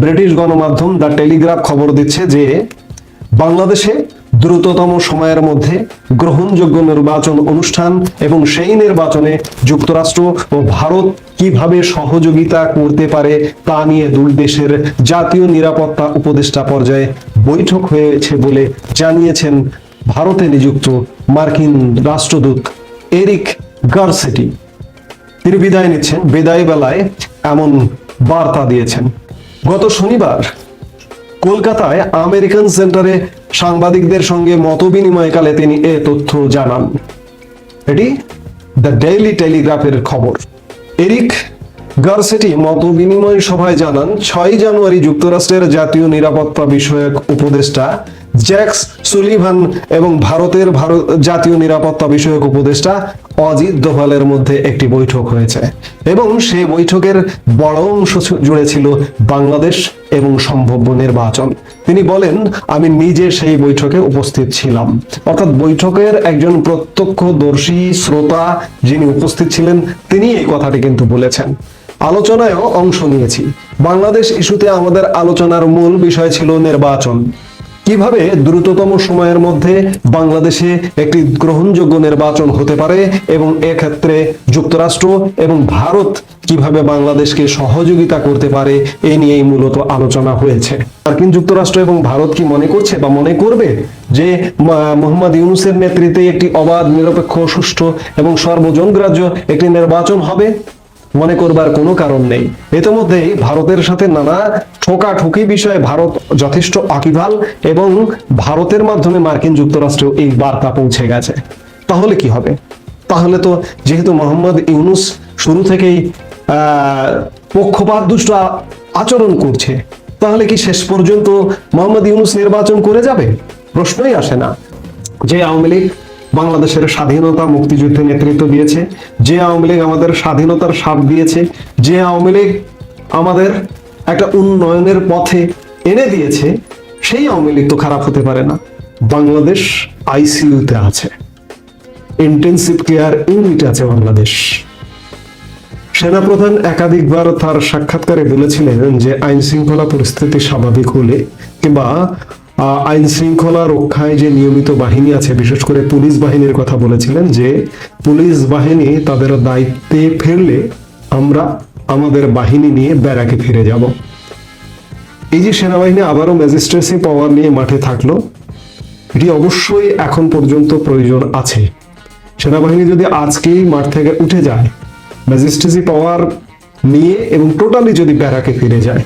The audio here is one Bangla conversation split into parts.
ব্রিটিশ গণমাধ্যম দ্য টেলিগ্রাফ খবর দিচ্ছে যে বাংলাদেশে দ্রুততম সময়ের মধ্যে গ্রহণযোগ্য নির্বাচন অনুষ্ঠান এবং সেই নির্বাচনে যুক্তরাষ্ট্র ও ভারত কীভাবে সহযোগিতা করতে পারে তা নিয়ে দুই দেশের জাতীয় নিরাপত্তা উপদেষ্টা পর্যায়ে বৈঠক হয়েছে বলে জানিয়েছেন ভারতে নিযুক্ত মার্কিন রাষ্ট্রদূত এরিক গার্সেটি। তিনি বিদায় নিচ্ছেন বিদায় বেলায় এমন বার্তা দিয়েছেন। গত শনিবার কলকাতায় আমেরিকান সেন্টারে সাংবাদিকদের সঙ্গে মতবিনিময়কালে তিনি এ তথ্য জানান। এটি দ্য ডেইলি টেলিগ্রাফের খবর। এরিক গার্সেটি মত বিনিময় সভায় জানান ছয় জানুয়ারি যুক্তরাষ্ট্রের জাতীয় নিরাপত্তা বিষয়ক উপদেষ্টা জ্যাক্স সুলিভান এবং ভারতের ভারত জাতীয় নিরাপত্তা বিষয়ক উপদেষ্টা অজিত দোভালের মধ্যে একটি বৈঠক হয়েছে এবং সেই বৈঠকের বড় অংশ জুড়ে ছিল বাংলাদেশ এবং সম্ভাব্য নির্বাচন। তিনি বলেন, আমি নিজে সেই বৈঠকে উপস্থিত ছিলাম। অর্থাৎ বৈঠকের একজন প্রত্যক্ষদর্শী শ্রোতা যিনি উপস্থিত ছিলেন, তিনি এই কথাটি কিন্তু বলেছেন। আলোচনায়ও অংশ নিয়েছি। বাংলাদেশ ইস্যুতে আমাদের আলোচনার মূল বিষয় ছিল নির্বাচন। কীভাবে দ্রুততম সময়ের মধ্যে বাংলাদেশে একটি গ্রহণযোগ্য নির্বাচন হতে পারে এবং এক্ষেত্রে যুক্তরাষ্ট্র এবং ভারত কীভাবে বাংলাদেশকে সহযোগিতা করতে পারে, এ নিয়েই মূলত আলোচনা হয়েছে। মার্কিন যুক্তরাষ্ট্র এবং ভারত কি মনে করছে বা মনে করবে যে মোহাম্মদ ইউনুসের নেতৃত্বে একটি অবাধ, নিরপেক্ষ, সুষ্ঠু এবং সর্বজনগ্রাহ্য একটি নির্বাচন হবে? মনে করবার কোনো কারণ নেই। ইতিমধ্যেই ভারতের সাথে নানা ঠোকাঠুকি বিষয়ে ভারত যথেষ্ট অকিভাল এবং ভারতের মাধ্যমে মার্কিন যুক্তরাষ্ট্রেও এই বার্তা পৌঁছে গেছে। তাহলে কি হবে? তাহলে তো যেহেতু মোহাম্মদ ইউনুস শুরু থেকেই পক্ষপাত দুষ্ট আচরণ করছে, তাহলে কি শেষ পর্যন্ত মোহাম্মদ ইউনুস নির্বাচন করে যাবে? প্রশ্নই আসে না। যে আওয়ামী লীগ বাংলাদেশের স্বাধীনতা মুক্তিযুদ্ধে নেতৃত্ব দিয়েছে। যে আওয়ামী লীগ আমাদের স্বাধীনতার স্বাদ দিয়েছে, যে আওয়ামী লীগ আমাদের একটা উন্নয়নের পথে এনে দিয়েছে, সেই আওয়ামী লীগ তো খারাপ হতে পারে না। বাংলাদেশ আইসিইউতে আছে। ইন্টেন্সিভ কেয়ার ইউনিট আছে বাংলাদেশ। সেনাপ্রধান একাধিকবার তার সাক্ষাৎকারে বলেছিলেন যে আইন শৃঙ্খলা পরিস্থিতি স্বাভাবিক হলে কিংবা আইন শৃঙ্খলা রক্ষায় যে নিয়মিত বাহিনী আছে, বিশেষ করে পুলিশ বাহিনীর কথা বলেছিলেন যে, পুলিশ বাহিনী তাদের দায়িত্বে ফিরলে আমরা আমাদের বাহিনী নিয়ে ব্যারাকে ফিরে যাব। এই যে সেনাবাহিনী আবারও ম্যাজিস্ট্রেসি পাওয়ার নিয়ে মাঠে থাকল, এটি অবশ্যই এখন পর্যন্ত প্রয়োজন আছে। সেনাবাহিনী যদি আজকেই মাঠ থেকে উঠে যায় ম্যাজিস্ট্রেসি পাওয়ার নিয়ে এবং টোটালি যদি ব্যারাকে ফিরে যায়,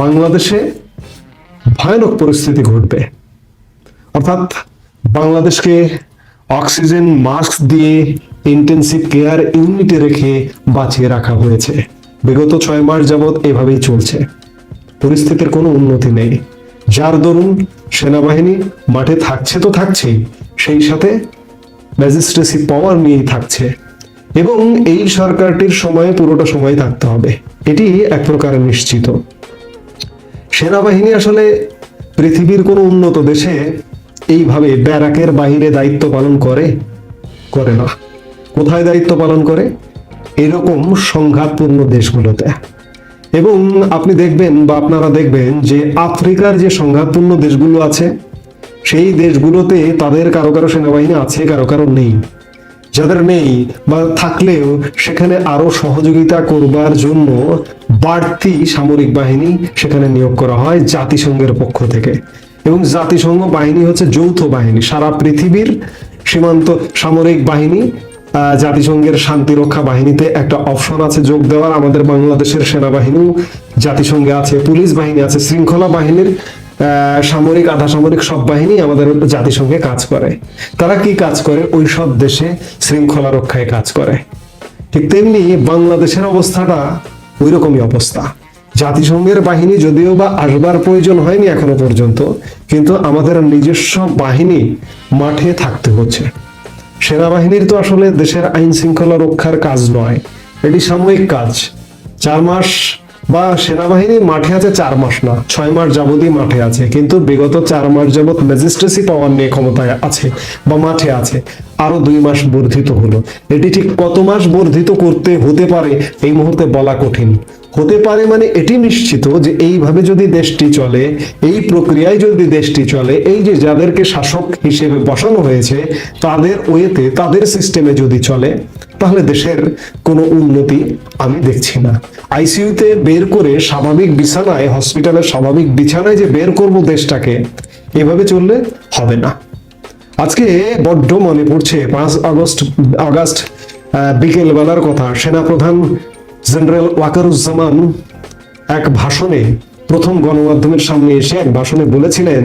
বাংলাদেশে ভয়ানক পরিস্থিতি ঘটবে। অর্থাৎ বাংলাদেশকে অক্সিজেন, মাস্ক দিয়ে ইন্টেন্সিভ কেয়ার ইউনিটে রেখে বাঁচিয়ে রাখা হয়েছে। বিগত ছয় মাস যাবৎ এভাবেই চলছে। পরিস্থিতির কোনো উন্নতি নেই। যার দরুন সেনাবাহিনী মাঠে থাকছে তো থাকছেই, সেই সাথে ম্যাজিস্ট্রেসি পাওয়ার নিয়েই থাকছে। এবং এই সরকারটির সময়ে পুরোটা সময় থাকতে হবে। এটি এক প্রকার নিশ্চিত। সেনাবাহিনী আসলে পৃথিবীর কোনো উন্নত দেশে এইভাবে ব্যারাকের বাইরে দায়িত্ব পালন করে? করে না। কোথায় দায়িত্ব পালন করে? এরকম সংঘাতপূর্ণ দেশগুলোতে। এবং আপনি দেখবেন বা আপনারা দেখবেন যে আফ্রিকার যে সংঘাতপূর্ণ দেশগুলো আছে, সেই দেশগুলোতে তাদের কারও কারও সেনাবাহিনী আছে, কারও কারও নেই। যাদের নেই বা থাকলেও সেখানে আরও সহযোগিতা করবার জন্য বাড়তি সামরিক বাহিনী সেখানে নিয়োগ করা হয় জাতিসংঘের পক্ষ থেকে। এবং জাতিসংঘ বাহিনী হচ্ছে যৌথ বাহিনী। সারা পৃথিবীর সীমান্ত সামরিক বাহিনী জাতিসংঘের শান্তিরক্ষা বাহিনীতে একটা অপশন আছে যোগ দেওয়ার। আমাদের বাংলাদেশের সেনাবাহিনীও জাতিসংঘে আছে, পুলিশ বাহিনী আছে, শৃঙ্খলা বাহিনীর সামরিক, আধা সামরিক সব বাহিনী আমাদের জাতিসংঘে কাজ করে। তারা কি কাজ করে? ওই সব দেশে শৃঙ্খলা রক্ষায় কাজ করে। ঠিক তেমনি বাংলাদেশের অবস্থাটা ওই রকমই অবস্থা। জাতিসংঘের বাহিনী যদিও বা আসবার প্রয়োজন হয়নি এখনও পর্যন্ত, কিন্তু আমাদের নিজস্ব বাহিনী মাঠে থাকতে হচ্ছে। সেনাবাহিনীর তো আসলে দেশের আইন শৃঙ্খলা রক্ষার কাজ নয়, এটি সাময়িক কাজ। চার মাস বা সেনাবাহিনী মাঠে আছে চার মাস না, ছয় মাস যাবতই মাঠে আছে। কিন্তু বিগত চার মাস যাবত ম্যাজিস্ট্রেসি পাওয়ার নিয়ে ক্ষমতায় আছে বা মাঠে আছে আরও দুই মাস বর্ধিত হলো। এটি ঠিক কত মাস বর্ধিত করতে হতে পারে, এই মুহূর্তে বলা কঠিন। হতে পারে মানে এটি নিশ্চিত যে এইভাবে যদি দেশটি চলে, এই প্রক্রিয়ায় যদি দেশটি চলে, এই যে যাদেরকে শাসক হিসেবে বসানো হয়েছে, তাদের ওয়েতে, তাদের সিস্টেমে যদি চলে তাহলে দেশের কোনো উন্নতি আমি দেখছি না। আইসিইউতে বের করে স্বাভাবিক বিছানায় হসপিটালের স্বাভাবিক বিছানায় যে বের করব দেশটাকে, এভাবে চললে হবে না। আজকে বড্ড মনে পড়ছে, পাঁচ আগস্ট আগস্ট বিকেল বেলার কথা। সেনাপ্রধান জেনারেল ওয়াকারুজ্জামান এক ভাষণে প্রথম গণমাধ্যমের সামনে এসে এক ভাষণে বলেছিলেন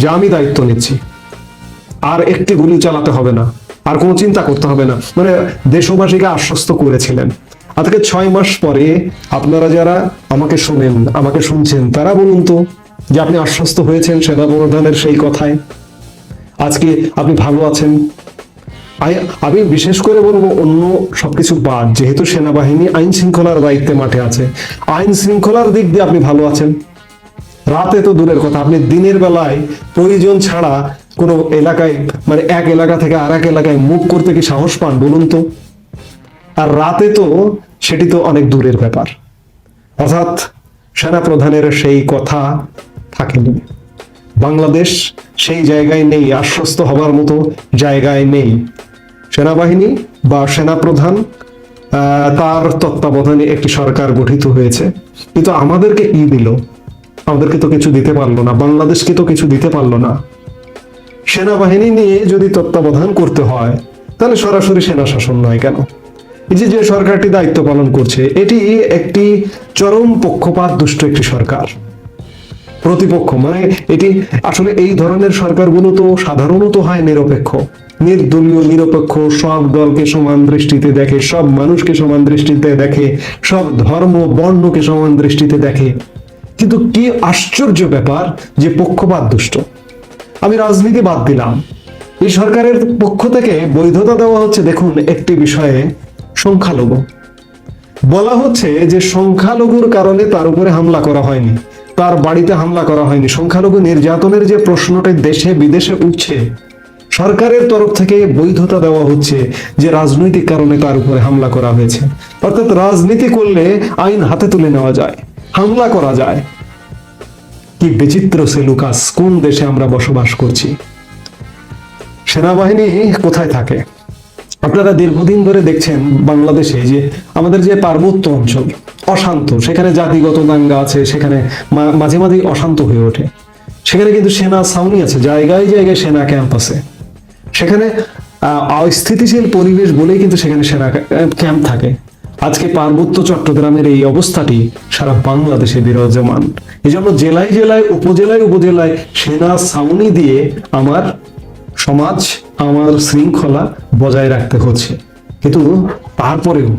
যে, আমি দায়িত্ব নিচ্ছি। আর একটি গুলি চালাতে হবে না। আর কোনো চিন্তা করতে হবে না। মানে দেশবাসীকে আশ্বস্ত করেছিলেন। আজকে ছয় মাস পরে আপনারা যারা আমাকে শোনেন, আমাকে শুনছেন, তারা বলুন তো যে আপনি আশ্বস্ত হয়েছেন সেনাপ্রধানের সেই কথায়। আজকে আপনি ভালো আছেন? আমি বিশেষ করে বলব অন্য সবকিছু বাদ, যেহেতু সেনাবাহিনী আইন শৃঙ্খলার দায়িত্বে মাঠে আছে। আইন শৃঙ্খলার দিক দিয়ে আপনি ভালো আছেন। রাতে তো দূরের কথা, আপনি দিনের বেলায় প্রয়োজন ছাড়া কোনো এলাকায় মানে এক এলাকা থেকে আর এক এলাকায় মুভ করতে কি সাহস পান বলুন তো? আর রাতে তো সেটি তো অনেক দূরের ব্যাপার। অর্থাৎ সেনাপ্রধানের সেই কথা থাকেনি। বাংলাদেশ সেই জায়গায় নেই, আশ্বস্ত হবার মতো জায়গায় নেই। সেনাবাহিনী বা সেনাপ্রধান তার তত্ত্বাবধানে একটি সরকার গঠিত হয়েছে। কিন্তু আমাদেরকে কি দিল। আমাদেরকে তো কিছু দিতে পারল না। বাংলাদেশকে তো কিছু দিতে পারল না। সেনাবাহিনী নিয়ে যদি তত্ত্বাবধান করতে হয়, তাহলে সরাসরি সেনা শাসন নয় কেন? এই যে যে সরকারটি দায়িত্ব পালন করছে, এটি একটি চরম পক্ষপাত দুষ্ট একটি সরকার। প্রতিপক্ষ মানে এটি আসলে এই ধরনের সরকারগুলো তো সাধারণত হয় নিরপেক্ষ। নির্দলীয়, নিরপেক্ষ, সব দলকে সমান দৃষ্টিতে দেখে, সব মানুষকে সমান দৃষ্টিতে দেখে, সব ধর্ম, বর্ণকে সমান দৃষ্টিতে দেখে। কিন্তু কি আশ্চর্য ব্যাপার যে পক্ষপাত দুষ্ট। আমি রাজনীতি বাদ দিলাম। এই সরকারের পক্ষ থেকে বৈধতা দেওয়া হচ্ছে, দেখুন, একটি বিষয়ে সংখ্যালঘু। বলা হচ্ছে যে সংখ্যালঘুর কারণে তার উপরে হামলা করা হয়নি, তার বাড়িতে হামলা করা হয়নি। সংখ্যালঘু নির্যাতনের যে প্রশ্নটা দেশে বিদেশে উঠছে, সরকারের তরফ থেকে বৈধতা দেওয়া হচ্ছে যে রাজনৈতিক কারণে তার উপরে হামলা করা হয়েছে। অর্থাৎ রাজনীতি করলে আইন হাতে তুলে নেওয়া যায়, হামলা করা যায়। কি বিচিত্র সেলুকাস কোন দেশে আমরা বসবাস করছি? সেনাবাহিনী কোথায় থাকে? আপনারা দীর্ঘদিন ধরে দেখছেন বাংলাদেশে যে আমাদের যে পার্বত্য অঞ্চল, অশান্ত, সেখানে জাতিগত দাঙ্গা আছে, সেখানে মাঝে মাঝেই অশান্ত হয়ে ওঠে। সেখানে কিন্তু সেনা ছাউনি আছে, জায়গায় জায়গায় সেনা ক্যাম্প আছে। সেখানে অস্থিতিশীল পরিবেশ বলেই কিন্তু সেখানে সেনা ক্যাম্প থাকে। আজকে পার্বত্য চট্টগ্রামের এই অবস্থাটি সারা বাংলাদেশে বিরাজমান। এই জন্য জেলায় জেলায়, উপজেলায় উপজেলায় সেনা ছাউনি দিয়ে আমার সমাজ, আমার শৃঙ্খলা বজায় রাখতে হচ্ছে। কিন্তু তারপরেও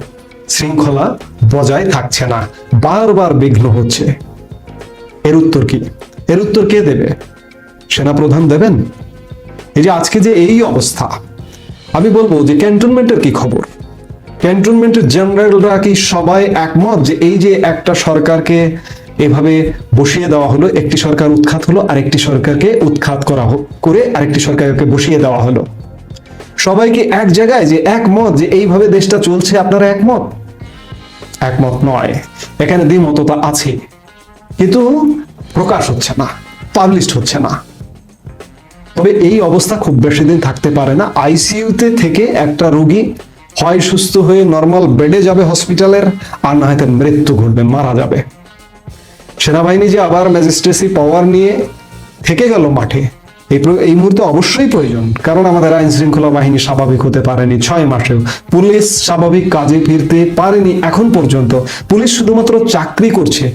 শৃঙ্খলা বজায় থাকছে না, বারবার বিঘ্ন হচ্ছে। এর উত্তর কি? এর উত্তর কে দেবে? সেনাপ্রধান দেবেন? এই যে আজকে যে এই অবস্থা, আমি বলব যে ক্যান্টনমেন্টের কি খবর? ক্যান্টনমেন্টের জেনারেলরা কি সবাই একমত যে এই যে একটা সরকারকে এভাবে বসিয়ে দেওয়া হলো, একটি সরকার উৎখাত হলো, আরেকটি সরকারকে উৎখাত করা করে আরেকটি সরকারকে বসিয়ে দেওয়া হলো? সবাই কি এক জায়গায় যে একমত যে এইভাবে দেশটা চলছে, আপনারা একমত? একমত নয়। এখানে দ্বিমততা আছে। কিন্তু প্রকাশ হচ্ছে না পাবলিশড হচ্ছে না। তবে এই অবস্থা খুব বেশি দিন থাকতে পারে না। আইসিইউতে থেকে একটা রোগী হয় সুস্থ হয়ে নর্মাল বেডে যাবে হসপিটালের আর না হয়তো মৃত্যু ঘটবে, মারা যাবে। সেনাবাহিনী যে আবার ম্যাজিস্ট্রেসি পাওয়ার নিয়ে থেকে গেল মাঠে, এই এই মুহূর্তে অবশ্যই প্রয়োজন, কারণ আমাদের আইন শৃঙ্খলা বাহিনী স্বাভাবিক হতে পারেনি ছয় মাসেও। পুলিশ স্বাভাবিক কাজে ফিরতে পারেনি এখন পর্যন্ত। পুলিশ শুধুমাত্র চাকরি করছে,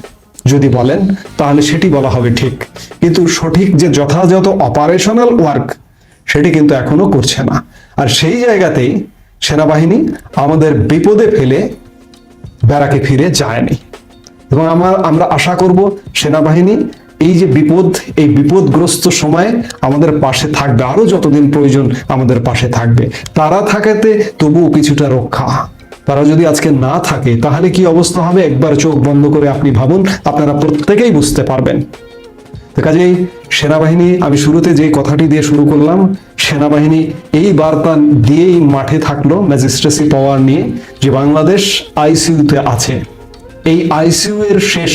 যদি বলেন, তাহলে সেটি বলা হবে ঠিক। কিন্তু সঠিক যে যথাযথ অপারেশনাল ওয়ার্ক সেটি কিন্তু এখনও করছে না। আর সেই জায়গাতেই সেনাবাহিনী আমাদের বিপদে ফেলে ব্যারাকে ফিরে যায়নি। এবং আমার, আমরা আশা করব সেনাবাহিনী এই যে বিপদ, এই বিপদগ্রস্ত সময়ে আমাদের পাশে থাকবে আরও যতদিন প্রয়োজন আমাদের পাশে থাকবে। তারা থাকাতে তবুও কিছুটা রক্ষা। তারা যদি আজকে না থাকে, তাহলে কি অবস্থা হবে? একবার চোখ বন্ধ করে আপনি ভাবুন, আপনারা প্রত্যেকেই বুঝতে পারবেন। কাজেই সেনাবাহিনী, আমি শুরুতে যে কথাটি দিয়ে শুরু করলাম, সেনাবাহিনী এই বার্তা দিয়েই মাঠে থাকল ম্যাজিস্ট্রেসি পাওয়ার নিয়ে যে বাংলাদেশ আইসিইউতে আছে। এই আইসিইউ এর শেষ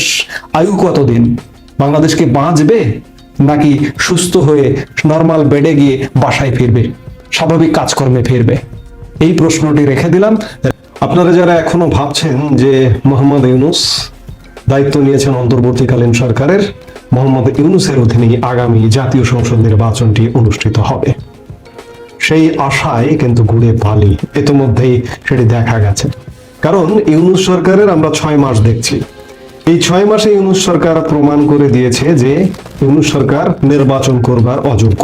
আয়ু কতদিন? বাংলাদেশকে বাঁচবে নাকি সুস্থ হয়ে নর্মাল বেডে গিয়ে বাসায় ফিরবে, স্বাভাবিক কাজকর্মে ফিরবে? এই প্রশ্নটি রেখে দিলাম। আপনারা যারা এখনও ভাবছেন যে মোহাম্মদ ইউনুস দায়িত্ব নিয়েছেন অন্তর্বর্তীকালীন সরকারের মোহাম্মদ ইউনুসের অধীনে আগামী জাতীয় সংসদ নির্বাচনটি অনুষ্ঠিত হবে। সেই আশায় কিন্তু ঘুরে পালি ইতিমধ্যেই সেটি দেখা গেছে। কারণ ইউনুস সরকারের আমরা ছয় মাস দেখছি। এই ছয় মাসে ইউনুস সরকার প্রমাণ করে দিয়েছে যে ইউনুস সরকার নির্বাচন করবার অযোগ্য।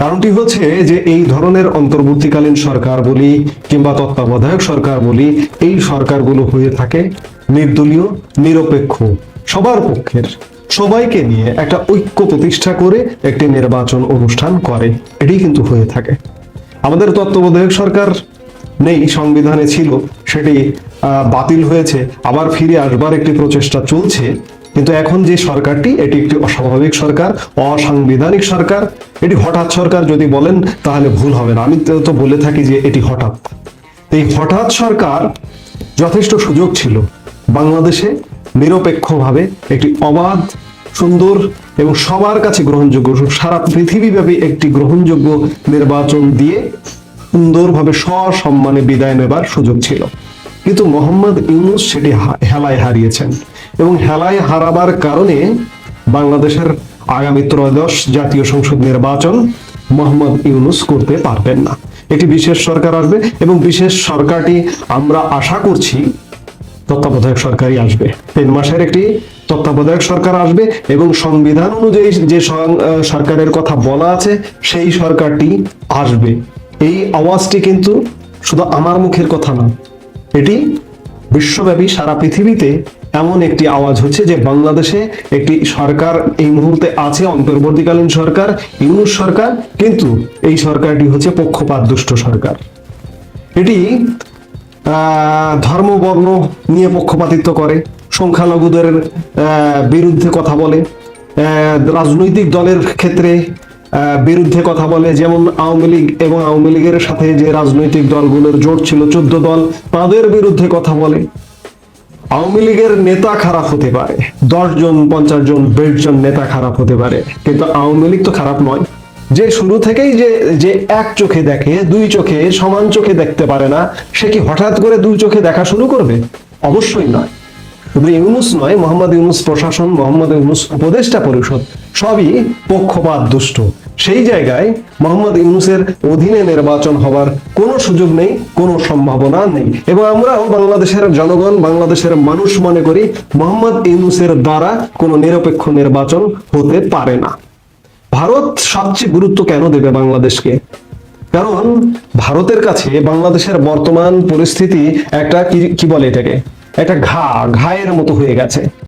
কারণটি হচ্ছে যে এই ধরনের অন্তর্বর্তীকালীন সরকার বলি কিংবা তত্ত্বাবধায়ক সরকার বলি, এই সরকারগুলো হয়ে থাকে নির্দলীয়, নিরপেক্ষ, সবার পক্ষের সবাইকে নিয়ে একটা ঐক্য প্রতিষ্ঠা করে একটি নির্বাচন অনুষ্ঠান করে। এটি কিন্তু হয়ে থাকে। আমাদের তত্ত্বাবধায়ক সরকার নেই, সংবিধানে ছিল, সেটি বাতিল হয়েছে, আবার ফিরে আসবার একটি প্রচেষ্টা চলছে। কিন্তু এখন যে সরকারটি, এটি একটি অস্বাভাবিক সরকার, অসাংবিধানিক সরকার। এটি হঠাৎ সরকার যদি বলেন, তাহলে ভুল হবে না। আমি তো বলে থাকি যে এটি হঠাৎ। এই হঠাৎ সরকার যথেষ্ট সুযোগ ছিল। বাংলাদেশে নিরপেক্ষভাবে একটি অবাধ সুন্দর এবং সবার কাছে গ্রহণযোগ্য, সারা পৃথিবীব্যাপী একটি গ্রহণযোগ্য নির্বাচন দিয়ে সুন্দরভাবে সসম্মানে বিদায় নেবার সুযোগ ছিল। কিন্তু মোহাম্মদ ইউনুস সেটি হেলায় হারিয়েছেন এবং হেলায় হারাবার কারণে বাংলাদেশের আগামী ত্রয়োদশ জাতীয় সংসদ নির্বাচন মোহাম্মদ ইউনুস করতে পারবেন না। একটি বিশেষ সরকার আসবে এবং বিশেষ সরকারটি আমরা আশা করছি তত্ত্বাবধায়ক সরকারই আসবে। তিন মাসের একটি তত্ত্বাবধায়ক সরকার আসবে এবং সংবিধান অনুযায়ী যে সরকারের কথা বলা আছে সেই সরকারটি আসবে। এই আওয়াজটি কিন্তু শুধু আমার মুখের কথা না এটি বিশ্বব্যাপী সারা পৃথিবীতে এমন একটি আওয়াজ হচ্ছে যে বাংলাদেশে একটি সরকার এই মুহূর্তে আছে অন্তর্বর্তীকালীন সরকার ইউনুস সরকার কিন্তু এই সরকারটি হচ্ছে পক্ষপাত দুষ্ট সরকার। এটি আহ, ধর্ম বর্ণ নিয়ে পক্ষপাতিত্ব করে। সংখ্যালঘুদের বিরুদ্ধে কথা বলে। রাজনৈতিক দলের ক্ষেত্রে বিরুদ্ধে কথা বলে। যেমন আওয়ামী লীগ এবং আওয়ামী লীগের সাথে যে রাজনৈতিক দলগুলোর জোট ছিল, চোদ্দ দল, তাদের বিরুদ্ধে কথা বলে। আওয়ামী লীগের নেতা খারাপ হতে পারে। দশ জন, পঞ্চাশ জন, বিশ জন নেতা খারাপ হতে পারে। কিন্তু আওয়ামী লীগ তো খারাপ নয়। যে শুরু থেকেই যে যে এক চোখে দেখে, দুই চোখে, সমান চোখে দেখতে পারে না, সে কি হঠাৎ করে দুই চোখে দেখা শুরু করবে? অবশ্যই নয়। শুধু ইউনুস নয়, মোহাম্মদ ইউনুস প্রশাসন, মোহাম্মদ ইউনুস উপদেষ্টা পরিষদ, সবই পক্ষপাত, দুষ্ট। সেই জায়গায় মোহাম্মদ ইউনুসের অধীনে নির্বাচন হবার কোনো সুযোগ নেই, কোনো সম্ভাবনা নেই। এবং আমরাও বাংলাদেশের জনগণ, বাংলাদেশের মানুষ মনে করি মোহাম্মদ ইউনুসের দ্বারা কোনো নিরপেক্ষ নির্বাচন হতে পারে না। ভারত সবচেয়ে গুরুত্ব কেন দেবে বাংলাদেশকে? কারণ ভারতের কাছে বাংলাদেশের বর্তমান পরিস্থিতি একটা কি কি বলে এটাকে? একটা ঘা ঘায়ের মতো হয়ে গেছে।